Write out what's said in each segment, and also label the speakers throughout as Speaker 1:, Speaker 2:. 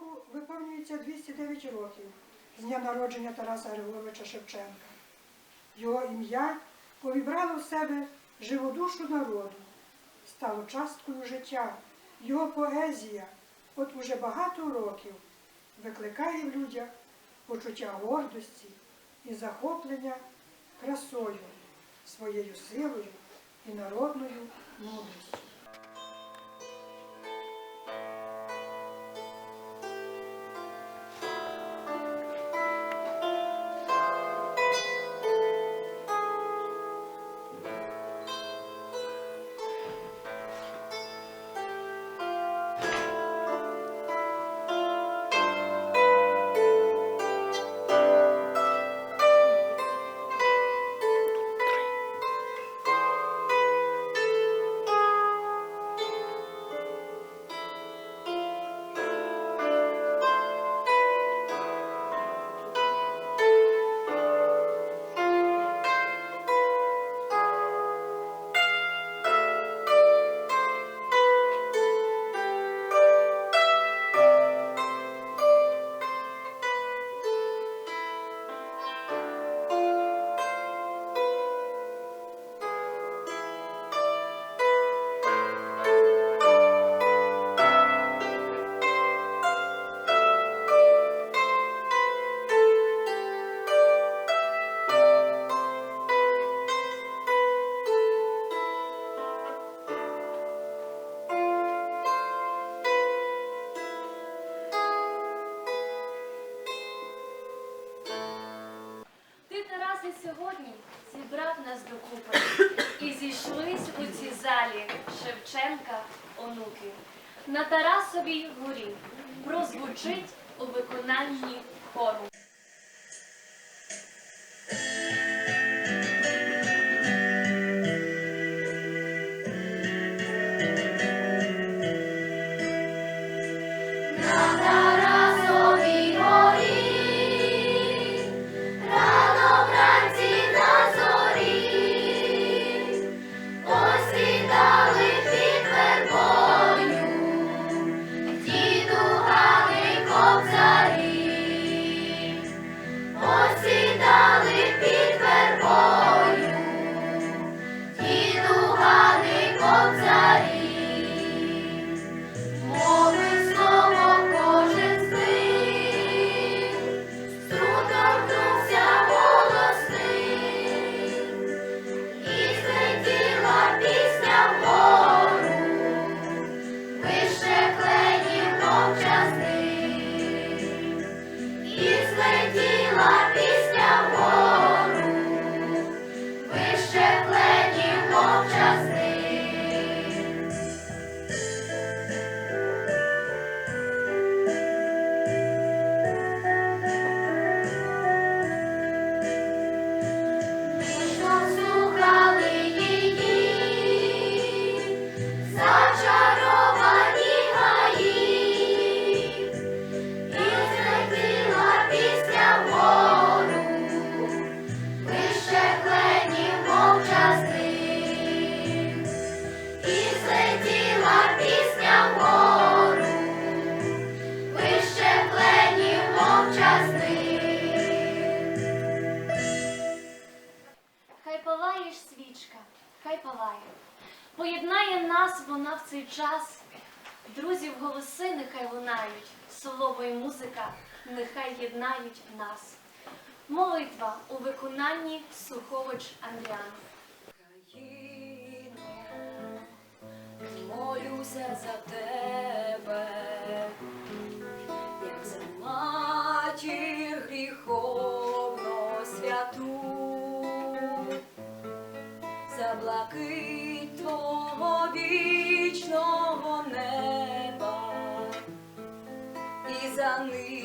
Speaker 1: року виповнюється 209 років з дня народження Тараса Григоровича Шевченка. Його ім'я повібрало в себе живу душу народу, стало часткою життя. Його поезія от уже багато років викликає в людях почуття гордості і захоплення красою, своєю силою і народною мудрістю.
Speaker 2: Ти, сьогодні зібрав нас докупи і зійшлись у цій залі Шевченка онуки. На Тарасовій горі прозвучить у виконанні хору. Єднають нас. Молитва у виконанні Сухович Андріан.
Speaker 3: Молюся за тебе, як за матір гріховно святу, за блакить твого вічного неба і за ниву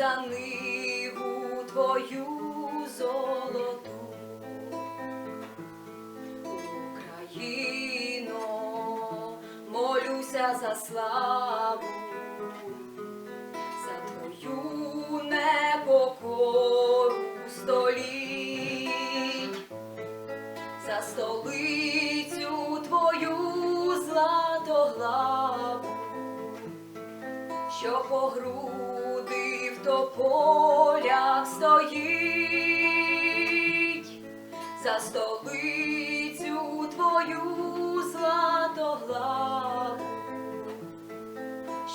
Speaker 3: за ниву твою золоту, Україно, молюся за славу, за твою
Speaker 4: непокору століть, за столицю твою златоглаву, що погру. Столицю твою златоглаву,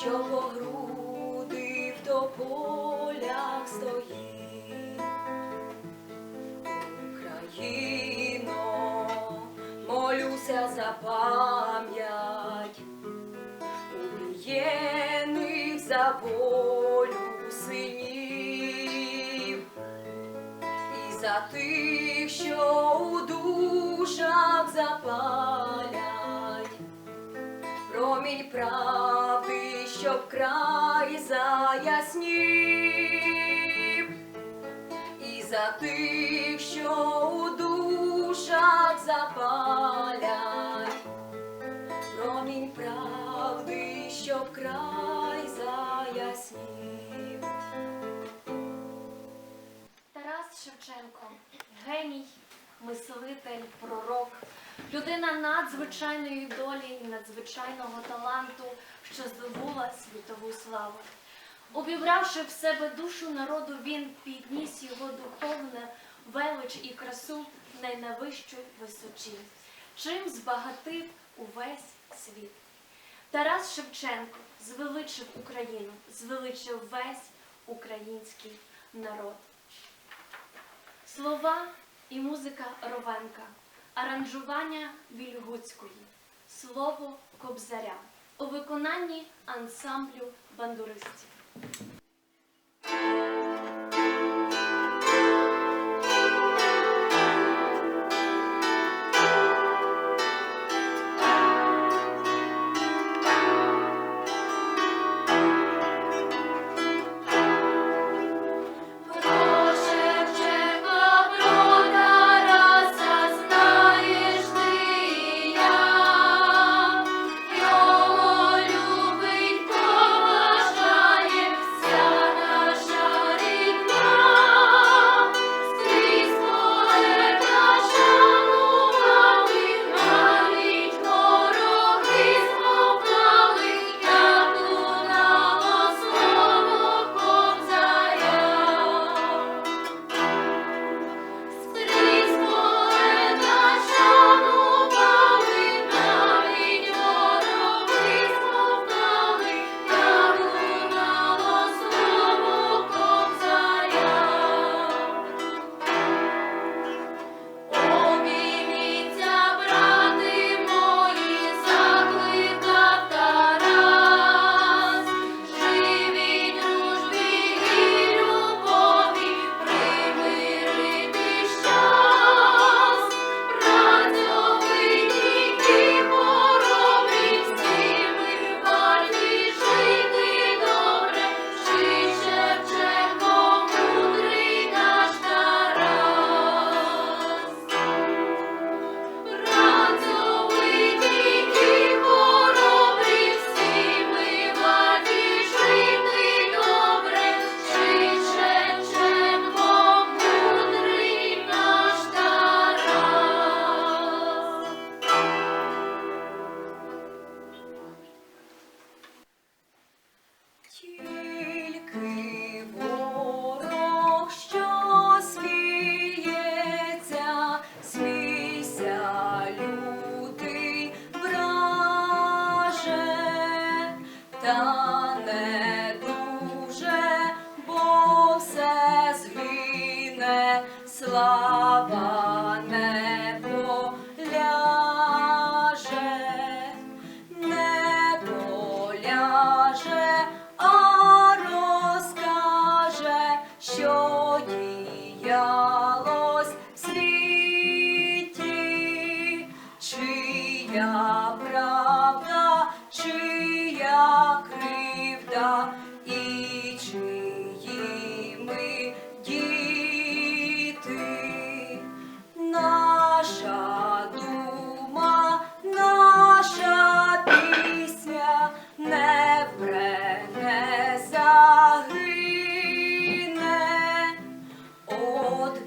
Speaker 4: що по груди в тополях стоїть. Україно, молюся за пам'ять убієних за волю синів і за тих, що у душах запалять. Промінь правди, щоб край заяснів. І за тих, що у душах запалять, промінь правди, щоб край заяснів.
Speaker 3: Тарас Шевченко, геній, мислитель, пророк, людина надзвичайної долі і надзвичайного таланту, що здобула світову славу. Обібравши в себе душу народу, він підніс його духовне велич і красу найнавищу височі, чим збагатив увесь світ. Тарас Шевченко звеличив Україну, звеличив весь український народ. Слова і музика Ровенка, аранжування Вільгуцької, слово Кобзаря у виконанні ансамблю бандуристів.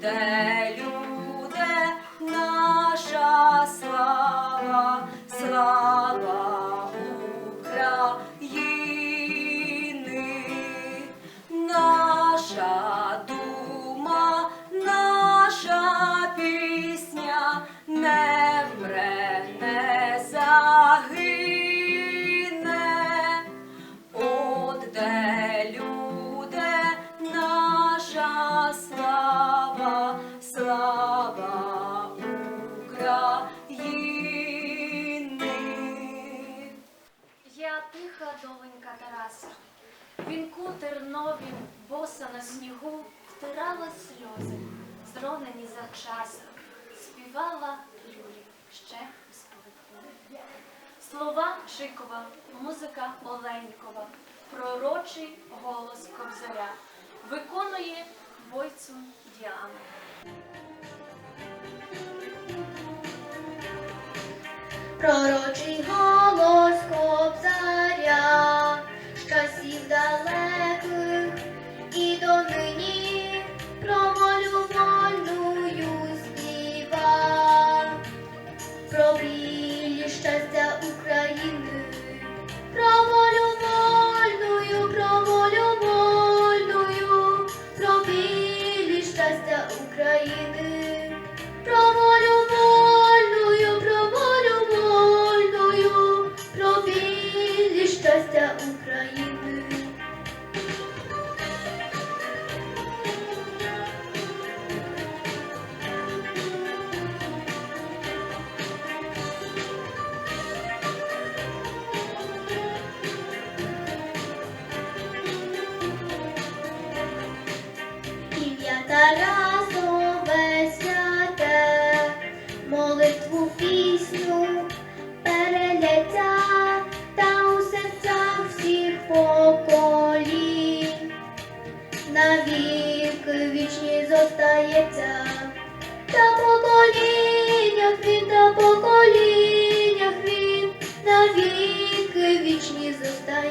Speaker 4: де. Тернові, боса на снігу, втирала сльози, зронені завчасно, співала люлі ще сповідку. Слова Чикова, музика Оленькова, пророчий голос Кобзаря виконує Войцун Діана.
Speaker 2: Пророчий голос la.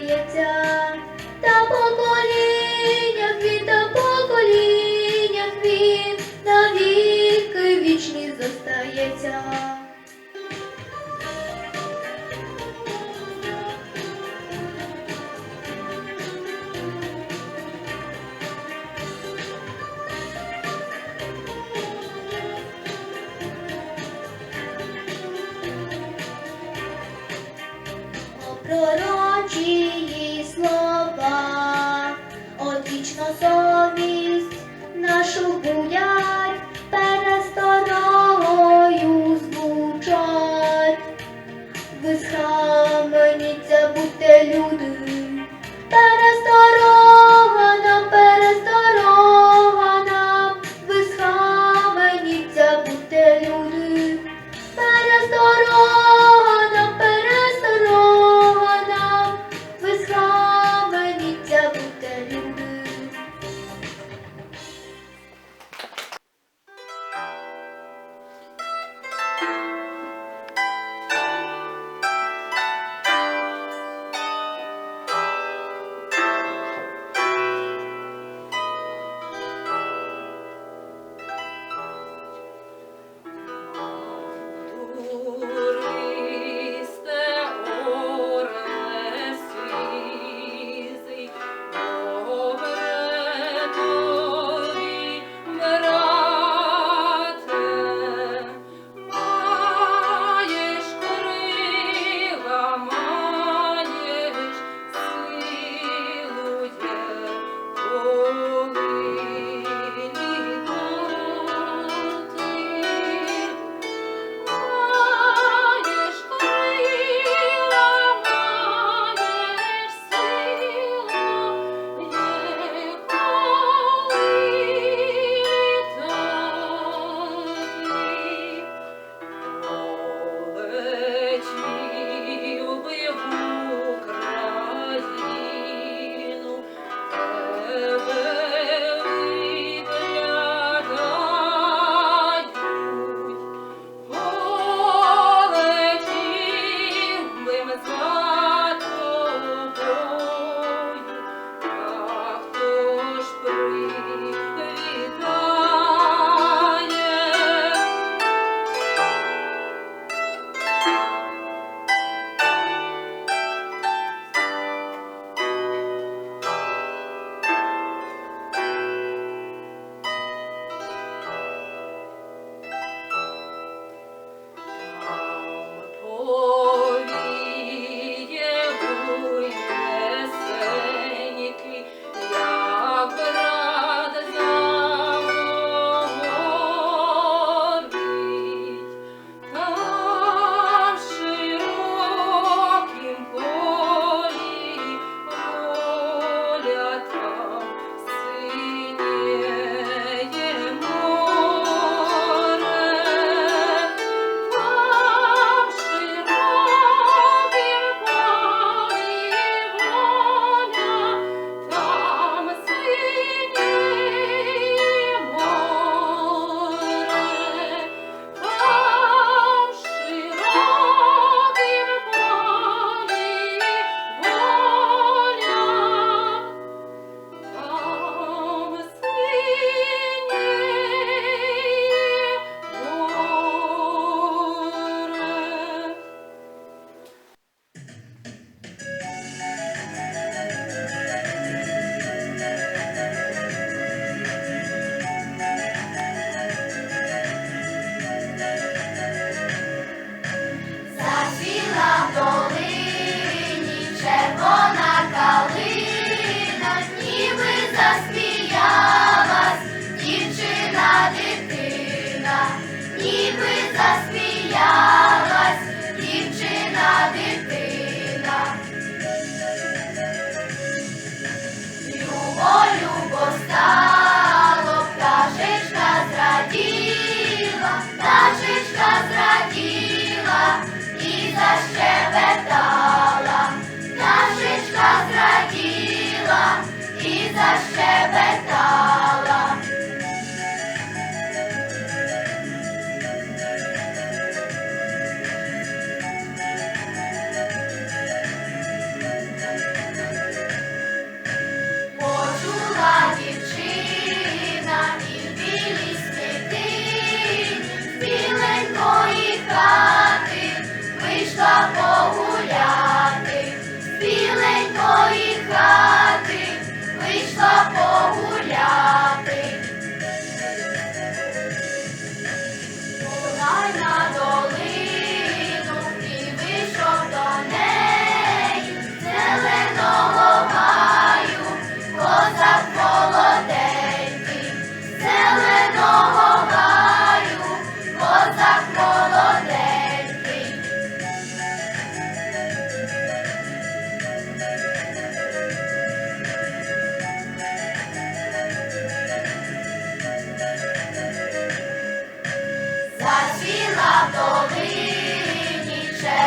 Speaker 2: Зостається, та поколіннях він, та поколіннях він, навіки вічні зостається. so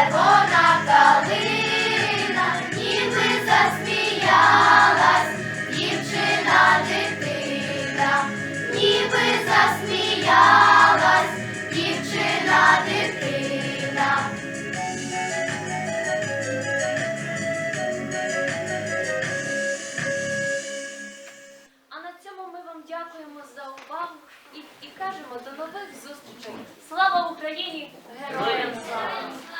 Speaker 2: червона ніби засміялась, дівчина дитина, ніби засміялась, дівчина дитина. А на цьому ми вам дякуємо за увагу і кажемо до нових зустрічей. Слава Україні! Героям слава!